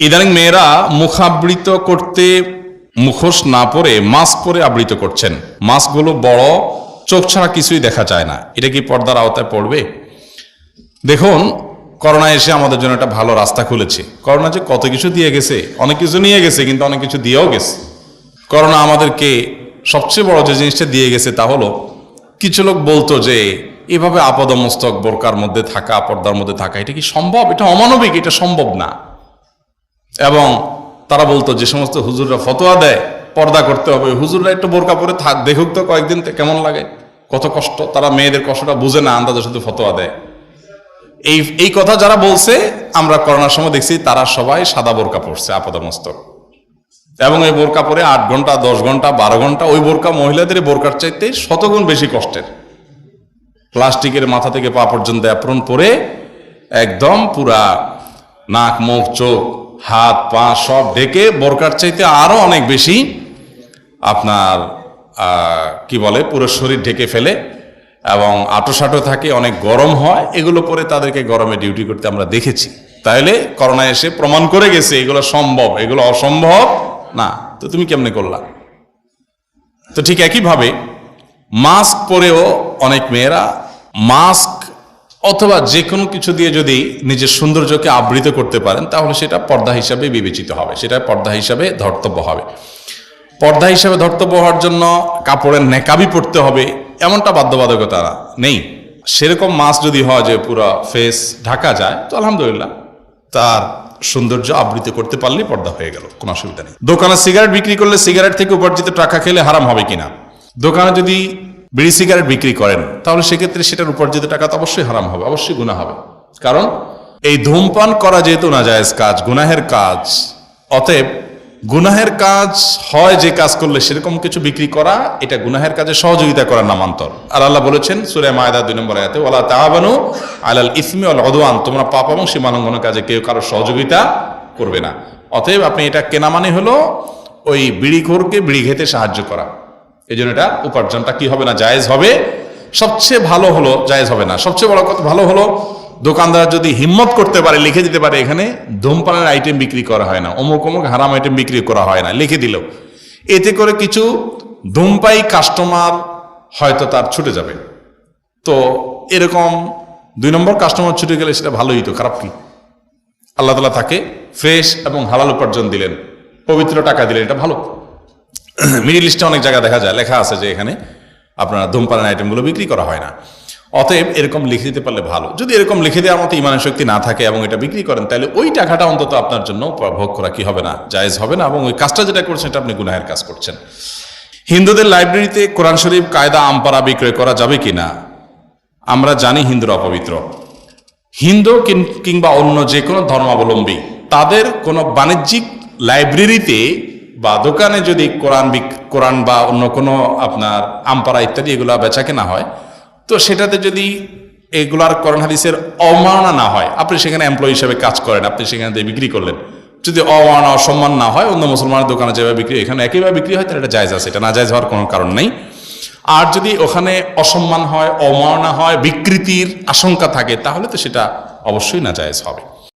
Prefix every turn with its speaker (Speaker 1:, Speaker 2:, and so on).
Speaker 1: ইদানিং মেয়েরা মুখাবৃত করতে মুখোশ না পরে মাস্ক পরে আবৃত করছেন। মাস্কগুলো বড়, চোখ ছাড়া কিছুই দেখা যায় না। এটা কি পর্দার আওতায় পড়বে? দেখুন, করোনা এসে আমাদের জন্য একটা ভালো রাস্তা খুলেছে। করোনা যে কত কিছু দিয়ে গেছে, অনেক কিছু নিয়ে গেছে, কিন্তু অনেক কিছু দিয়েও গেছে। করোনা আমাদেরকে সবচেয়ে বড় যে জিনিসটা দিয়ে গেছে তা হলো, কিছু লোক বলতো যে, এভাবে আপদমস্তক বোরকার মধ্যে থাকা, পর্দার মধ্যে থাকা, এটা কি সম্ভব? এটা অমানবিক, এটা সম্ভব না। এবং তারা বলতো, যে সমস্ত হুজুররা ফতোয়া দেয়, পর্দা করতে হবে, হুজুররা একটু বোরকা পরে থাক, দেখুক তো কয়েকদিন কেমন লাগে। কত কষ্ট, তারা মেয়েদের কষ্টটা বুঝে না আন্দাজের সাথে ফতোয়া দেয়। এই এই কথা যারা বলছে, আমরা করোনার সময় দেখছি, তারা সবাই সাদা বোরকা পরছে, আপাদমস্তক। এবং এই বোরকা পরে আট ঘণ্টা, দশ ঘণ্টা, বারো ঘণ্টা, ওই বোরকা মহিলাদের বোরকার চাইতে শতগুণ বেশি কষ্টের। প্লাস্টিকের মাথা থেকে পা পর্যন্ত অ্যাপ্রন পরে একদম পুরা নাক, মুখ, চোখ হাত, পা সব ঢেকে বোরকার চাইতে আরও অনেক বেশি আপনার কি বলে, পুরো শরীর ঢেকে ফেলে এবং আটোসাটো থাকে, অনেক গরম হয়, এগুলো পরে তাদেরকে গরমে ডিউটি করতে আমরা দেখেছি। তাইলে করোনা এসে প্রমাণ করে গেছে, এগুলো সম্ভব, এগুলো অসম্ভব? না, তো তুমি কেমনে করলা? তো ঠিক একইভাবে মাস্ক পরেও অনেক মেয়েরা মাস্ক অথবা যে কোনো কিছু দিয়ে যদি নিজের সৌন্দর্যকে আবৃত করতে পারেন, তাহলে সেটা পর্দা হিসাবে বিবেচিত হবে। সেটা পর্দা হিসাবে ধর্তব্য হবে। পর্দা হিসাবে ধর্তব্য হওয়ার জন্য কাপড়ের নেকাবি পড়তে হবে, এমনটা বাধ্যবাধকতা নেই। সেরকম মাস যদি হয় যে পুরো ফেস ঢাকা যায়, তো আলহামদুলিল্লাহ, তার সৌন্দর্য আবৃত করতে পারলেই পর্দা হয়ে গেল, কোনো অসুবিধা নেই। দোকানে সিগারেট বিক্রি করলে সিগারেট থেকে উপার্জিত টাকা খেলে হারাম হবে কিনা? দোকানে যদি বিড়ি সিগারেট বিক্রি করেন, তাহলে সেক্ষেত্রে সেটার উপার্জিত টাকা তো অবশ্যই হারাম হবে, অবশ্যই গুণা হবে। কারণ এই ধূমপান করা যেহেতু না জায়েজ কাজ, গুনাহের কাজ, অতএব গুনাহের কাজ হয় যে কাজ করলে সেরকম কিছু বিক্রি করা, এটা গুনাহের কাজে সহযোগিতা করার নামান্তর। আর আল্লাহ বলেছেন, সুরে মায়দা দুই নম্বর আয়াতে ওলা তাহাবানু আলাল ইসমি অল অদওয়ান তোমরা পাপ এবং সীমালঙ্ঘনের কাজে কেউ কারও সহযোগিতা করবে না। অতএব আপনি এটা কেনা মানে হলো ওই বিড়ি বিড়িখোরকে বিড়ি খেতে সাহায্য করা। এই জন্য এটা উপার্জনটা কি হবে না? জায়েজ হবে? সবচেয়ে ভালো হলো, জায়েজ হবে না। সবচেয়ে বড় কথা ভালো হলো, দোকানদার যদি হিম্মত করতে পারে, লিখে দিতে পারে, এখানে ধূমপানের আইটেম বিক্রি করা হয় না, অমুক অমুক হারাম আইটেম বিক্রি করা হয় না, লিখে দিল। এতে করে কিছু ধূমপাই কাস্টমার হয়তো তার ছুটে যাবে। তো এরকম দুই নম্বর কাস্টমার ছুটে গেলে সেটা ভালোই তো, খারাপ কি? আল্লাহ তালা তাকে ফ্রেশ এবং হালাল উপার্জন দিলেন, পবিত্র টাকা দিলেন, এটা ভালো। মিডিল ইস্টে অনেক জায়গা দেখা যায়, লেখা আছে যে এখানে আপনার ধূমপানের আইটেমগুলো বিক্রি করা হয় না। অতএব এরকম লিখে দিতে পারলে ভালো। যদি এরকম লিখে দেওয়ার মতো ইমানের শক্তি না থাকে এবং এটা বিক্রি করেন, তাহলে ওই টাকাটা অন্তত আপনার জন্য ভোগ করা কি হবে না, জায়েজ হবে না এবং ওই কাজটা যেটা করছেন এটা আপনি গুনাহের কাজ করছেন। হিন্দুদের লাইব্রেরিতে কোরআন শরীফ, কায়দা, আমপারা বিক্রয় করা যাবে কি না? আমরা জানি হিন্দুরা অপবিত্র। হিন্দু কিংবা অন্য যে কোনো ধর্মাবলম্বী, তাদের কোনো বাণিজ্যিক লাইব্রেরিতে বা দোকানে যদি কোরআন কোরআন বা অন্য কোনো আপনার আমপারা ইত্যাদি এগুলো বেচা কেনা হয়, তো সেটাতে যদি এগুলার করণ হাদিসের অমাননা না হয়, আপনি সেখানে এমপ্লয়ি হিসেবে কাজ করেন, আপনি সেখানে দিয়ে বিক্রি করলেন। যদি অমাননা অসম্মান না হয়, অন্য মুসলমানের দোকানে যেভাবে বিক্রি, এখানে একইভাবে বিক্রি হয়, তাহলে এটা জায়জ আছে, এটা না জায়জ হওয়ার কোনো কারণ নেই। আর যদি ওখানে অসম্মান হয় অমাননা হয়, বিকৃতির আশঙ্কা থাকে, তাহলে তো সেটা অবশ্যই না জায়েজ হবে।